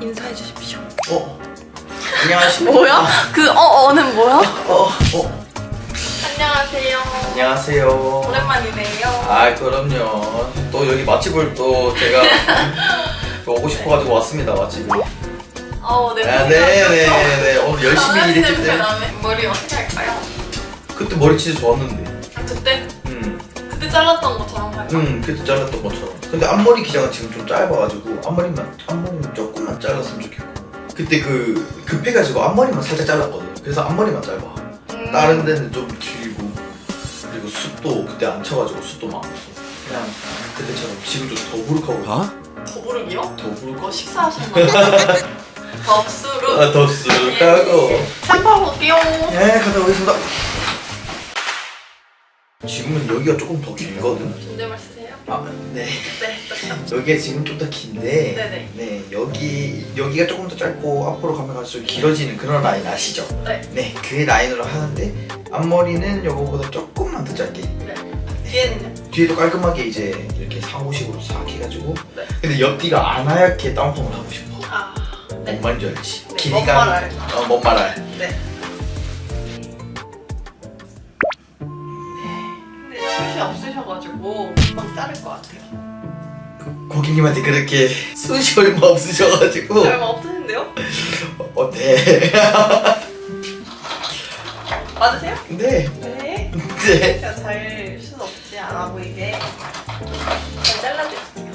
인사해 주십시오. 어? 안녕하십니까? 뭐야? 그 어 어는 뭐야? 어, 어. 안녕하세요. 안녕하세요. 오랜만이네요. 아, 그럼요. 또 여기 맛집을 또 제가 또 오고 싶어가지고 왔습니다, 맛집을. 어, 네. 아, 네네 네. 오늘 열심히 강아지 일했기 냄새 때문에. 나네. 머리 어떻게 할까요? 그때 머리 진짜 좋았는데. 아, 그때 음, 그때 잘랐던 것처럼 할까? 음, 그때 잘랐던 것처럼. 근데 앞머리 기장은 지금 좀 짧아가지고 앞머리만, 앞머리만 조금만 잘랐으면 좋겠고. 그때 그 급해가지고 앞머리만 살짝 잘랐거든요. 그래서 앞머리만 짧아. 음. 다른 데는 좀 길고 그리고 숱도 그때 안 쳐가지고 숱도 많고 그냥 그때처럼 지금 좀 더부룩하고 어? 더부르기요? 더부룩 그거 식사하셨나요? 덥수룩. 아 더쓰다고 샴푸 볼게요. 네 갔다 오겠습니다 지금은 여기가 조금 더 길거든 존댓말 쓰세요? 아 네 네. 딱 여기가 지금 좀 더 긴데 네네. 네 여기 여기가 조금 더 짧고 앞으로 가면 갈수록 길어지는 그런 라인 아시죠? 네. 네 그 라인으로 하는데 앞머리는 요거보다 조금만 더 짧게 뒤에는요? 뒤에도 깔끔하게 이제 이렇게 상호식으로 싹 해가지고 네. 근데 옆뒤가 안 하얗게 다운펌을 하고 싶어 아. 네. 뭔 말인지 알지? 네, 뭔 말알. 어, 뭔 말알 네. 없으셔가지고 금방 자를 것 같아요. 고객님한테 그렇게 숱이 얼마 없으셔가지고 얼마 없으신데요? 어, 네. 맞으세요? 네. 네. 네. 제가 잘숱 없지 않아 보이게 잘 잘라드릴게요.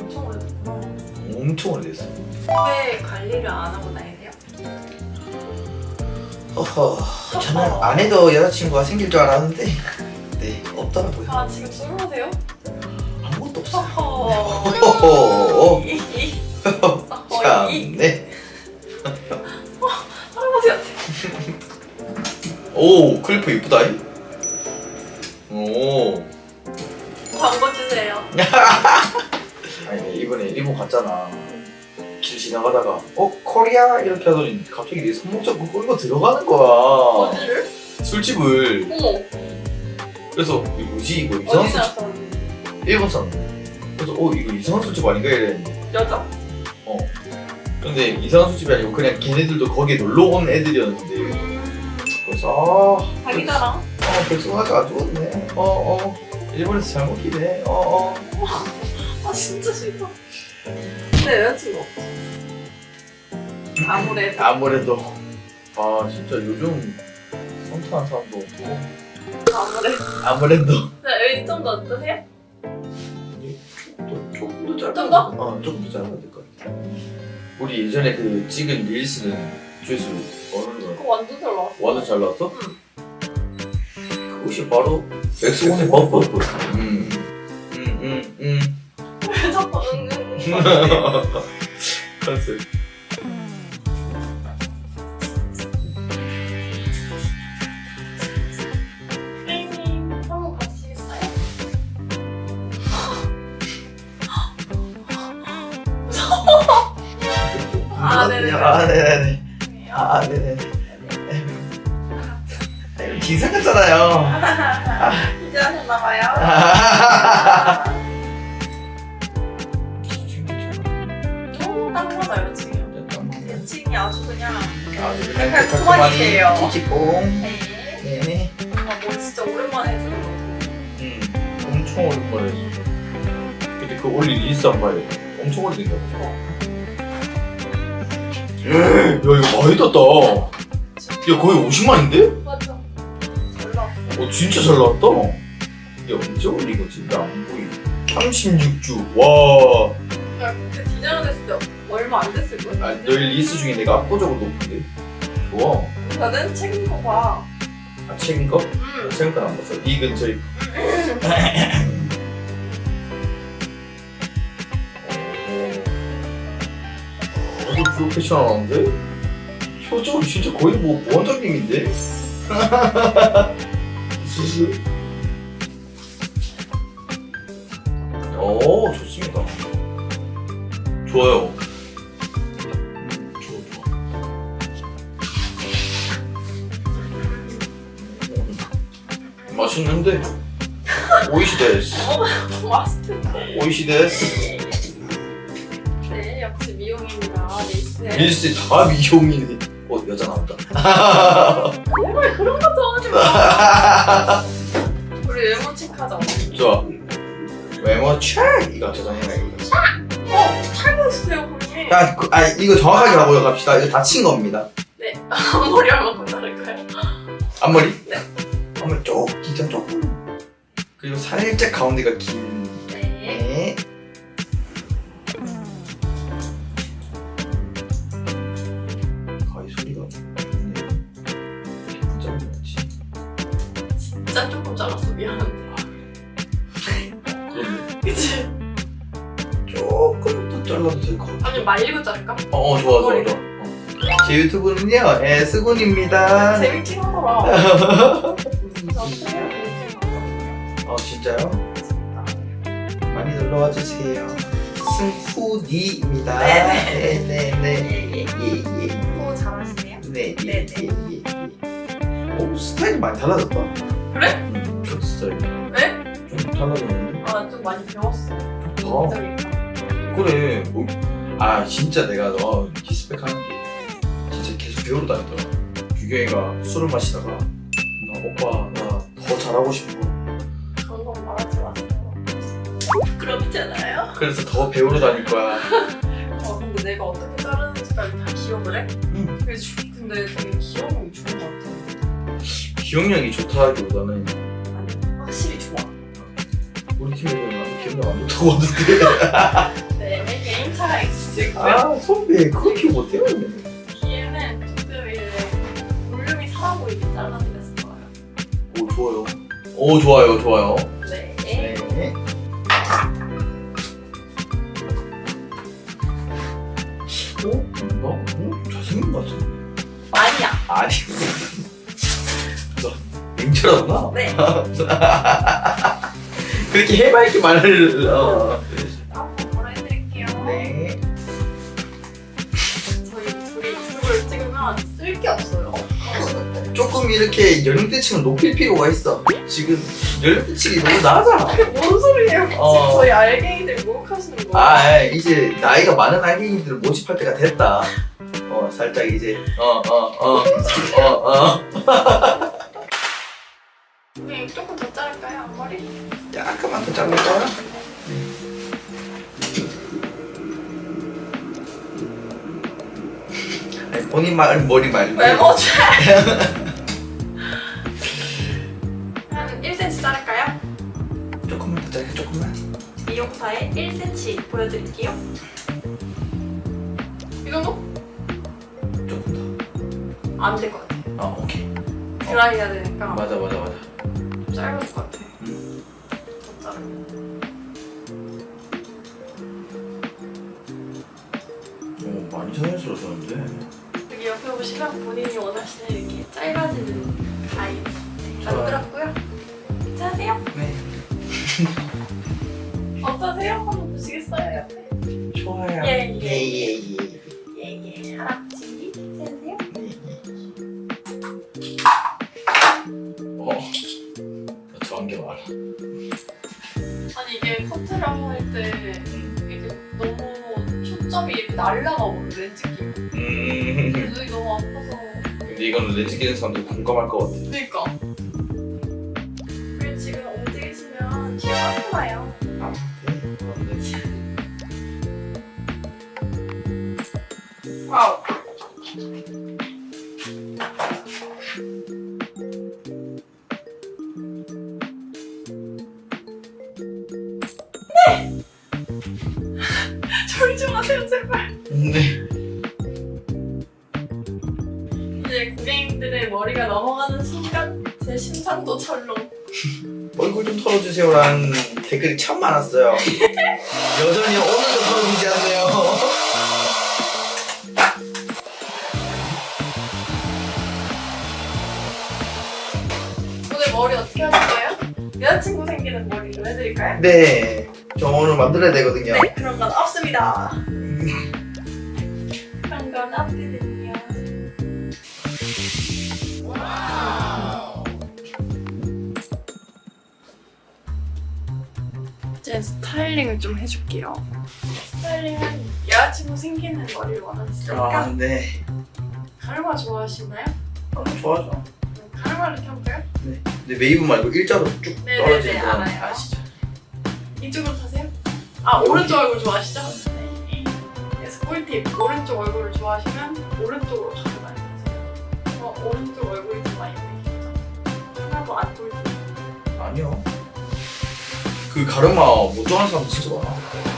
엄청 오래됐구나. 엄청 오래됐어 왜 관리를 안 하고 다니세요? 어허 저는 안 해도 여자친구가 생길 줄 알았는데 네 없더라고요 아 지금 솔로세요? 아무것도 없어 허허. 허허. 이- 이- 어허, 이 참네 할아버지 같아. 오 클리프 이쁘다잉 오 광고 주세요. 아니 이번에 일본 갔잖아 길 지나가다가 어 코리아 이렇게 하더니 갑자기 내 손목 잡고 끌고 들어가는 거야 어디를? 술집을 어머. 그래서 이거 뭐지? 이거 이상한 어디 술집? 나서 일본 사람. 그래서 어 이거 이상한 술집 아닌가? 이랬는데. 여자. 근데 이상한 술집이 아니고 그냥 걔네들도 거기에 놀러 온 애들이었는데. 음. 그래서 아 자기 자랑. 어 백성아가 아주 좋네. 어 어. 일본에서 잘 먹히네. 어 어. 아 진짜 싫다. 근데 여자친구 없어. 아무래도. 아무래도. 아 진짜 요즘 성탄한 사람도 없고 아무래도. 아무래도 네, 여기 좀더 어떠세요? 또 조금 더 짧아 좀 더? 어 조금 더 짧아야 될 것 같아 우리 예전에 그 찍은 릴스는 조회수 어느 거야? 그거 완전 잘 나왔어. 완전 잘 나왔어? 그것이 바로 백스곤의 버프 음. 음 음 음 왜 자꾸 응응. 컨셉 아, 네네네. 아 네네네 아 네네네 기상 같잖아요 이제 하셨나봐요. 오, 딱 맞아 여친이요. 여친이 아주 그냥. 아주 약간 그만이세요. 찌찌뽕 네. 네네 아, 뭐 진짜 오랜만에 들어. 음 엄청 오랜만에. 근데 그 올린 한 봐요 엄청 올린다 야 이거 많이 떴다 야 거의 50만인데? 맞아. 잘 나왔어. 어 진짜 잘 나왔다 야 언제 올린 거지? 나안 보이 36주 와 야, 그때 디자인 했을 때 얼마 안 됐을 거야. 아, 너희 리스 중에 내가 압도적으로 높은데? 좋아 나는 책임 거 봐. 아 최근 거? 음. 최근 거안 봤어 이 근처에 아주 프로페셔널한데? 표정이 진짜 거의 뭐 원장님인데? 오 좋습니다 좋아요 음, 좋아 좋아 음, 맛있는데? 오이시 데스. 오이시 데스 네. 릴스 네. 다 미용이네. 어 여자 나온다. 제발 그런 거 좋아하지 마. 우리 외모 체크하자. 좋아. 외모 차 이거 저장해놔야겠다. 어, 탈모 있으세요, 고객님? 야, 그, 아 이거 정확하게 하고 갑시다. 이거 다친 겁니다. 앞머리 얼마큼 자를까요? 앞머리? 네. 앞머리 쪽 기장 조금. 그리고 살짝 가운데가 긴. 네. 네. 미안한데. 그치? 조금 더 잘라도 될 것 같아. 아니, 말리고 자를까? 어, 어 좋아 좋아 좋아. 어. 제 유튜브는요, 예, 스군입니다. 재밌긴 하더라. 나 어 진짜요? 많이 놀러 와 주세요. 승푸디입니다. 네네. 네네네. 예예. 예예. 호 잘하시네요. 네, 예, 네네. 예, 예, 예. 오, 스타일이 많이 달라졌다. 그래? 응, 네? 좀 달라졌는데? 아, 좀 많이 배웠어. 더? 인정이다. 그래. 뭐, 아, 진짜 내가 너 디스펙 하는 게 진짜 계속 배우러 다녔더라. 유경이가 술을 마시다가 나 오빠, 나 더 잘하고 싶어. 그런 건 말하지 마세요. 부끄럽잖아요? 그래서 더 배우러 다닐 거야. 어, 근데 내가 어떻게 자르는지까지 다 기억을 해? 응. 근데, 주- 근데 되게 기억력이 좋은 것 같아. 기억력이 좋다기보다는 안 좋다고 하는데. 네, 개인 차가 있을 수 있고요. 아, 선배, 그렇게 못해요. 뒤에는 조금 이제 볼륨이 살아 보이게 잘라드렸어요. 오, 좋아요. 오, 좋아요, 좋아요. 네. 네. 어? 나? 어? 잘생긴 것 같은데? 아니야. 아니. 너 냉철하구나. 네. 그렇게 해맑게 말을. 어. 네. 저희 둘이 유튜브를 찍으면 쓸 게 없어요. 조금 이렇게 연령대층을 높일 필요가 있어. 지금 연령대층이 너무 낮아. 그게 뭔 소리예요? 어. 지금 저희 알갱이들 목욕하시는 거예요? 아, 이제 나이가 많은 알갱이들을 모집할 때가 됐다. 어, 살짝 이제 어, 어, 어, 어, 어. 더 자를까요? 아니, 본인 말 머리 말고. 외모 잘. 한 1cm 자를까요? 조금만 더 자르게 조금만. 미용사의 1cm 보여드릴게요. 이 정도? 조금 안 될 것 같아. 더. 어, 오케이. 드라이 해야 되니까 맞아, 맞아, 맞아. 좀 짧을 것 같아. 음. 여기 옆에 보시면 본인이 원하시는 이렇게 짧아지는 라인 좋아요. 만들었고요. 괜찮으세요? 네. 어떠세요? 한번 보시겠어요, 옆에? 좋아요. 예, 예. 예, 예, 예. 예예, 할아버지. 괜찮으세요? 어. 저 안경 알아. 아니 이게 커트를 할때 이게 너무 초점이 이렇게 날라가고 렌즈 끼고 음. 근데 이거는 렌즈 끼는 사람들 공감할 것 같아. 그니까 그리고 지금 움직이시면 뒤에 빠져나요 아, 네. 그런데. 와우 얼굴 좀 털어주세요라는 댓글이 참 많았어요. 여전히 오늘도 털어주지 않네요. 오늘 머리 어떻게 하실 거예요? 여자친구 생기는 머리로 해드릴까요? 네. 저 오늘 만들어야 되거든요. 네, 그런 건 없습니다. 그런 건 없거든요. 스타일링을 좀 해줄게요. 스타일링 한 여자친구 생기는 머리를 원하시니까 아, 네. 가르마 좋아하시나요? 아, 좋아하죠. 그럼 가르마를 켜볼까요? 네. 근데 웨이브 말고 일자로 쭉 네네네, 떨어지는 건 알아요. 아시죠? 이쪽으로 타세요? 아 오른쪽 얼굴 좋아하시죠? 네. 그래서 꿀팁 오른쪽 얼굴을 좋아하시면 오른쪽으로 많이 가세요. 어 오른쪽 얼굴이 더 많이 보이시죠? 하나도 안 보이죠? 아니요. 그 가르마 못 좋아하는 사람 진짜 많아.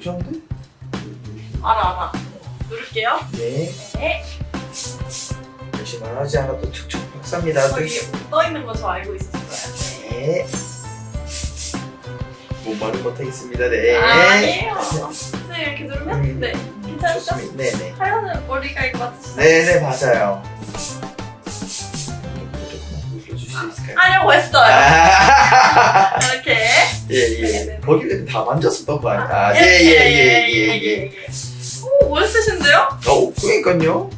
괜찮은데? 알아 알아. 누를게요. 네. 네. 역시 말하지 않아도 척척 박사입니다. 저기 떠 있는 거 저 알고 있었어요. 네. 못 말은 못하겠습니다. 네. 아니에요. 선생님 이렇게 누르면 네. 괜찮죠? 좋습니다. 네 네. 하얀은 머리가 이거 맞으시죠? 네 네 맞아요. 조금만 눌러주실 수 있을까요? 하려고 했어요. 아. 예예. 거기 다 만졌었던 거 아니야? 예예예예 예. 오, 멋있으신데요? 어 그러니까요.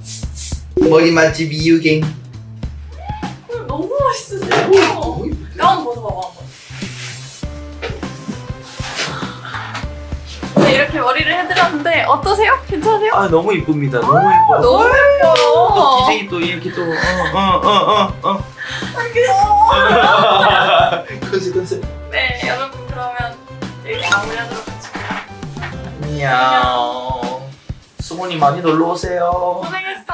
머리 맛집 이유갱. 음, 너무 멋있으세요. 오, 가운 벗어봐봐 한번. 네, 이렇게 머리를 해드렸는데 어떠세요? 괜찮으세요? 아 너무 이쁩니다. 너무 이뻐. 너무 예뻐요. 또 기생이 또 이렇게 또 어 어 어 어 어. 아, 컨셉 컨셉. 네, 여러분 안녕. 수모님 많이 놀러 오세요. 고생했어.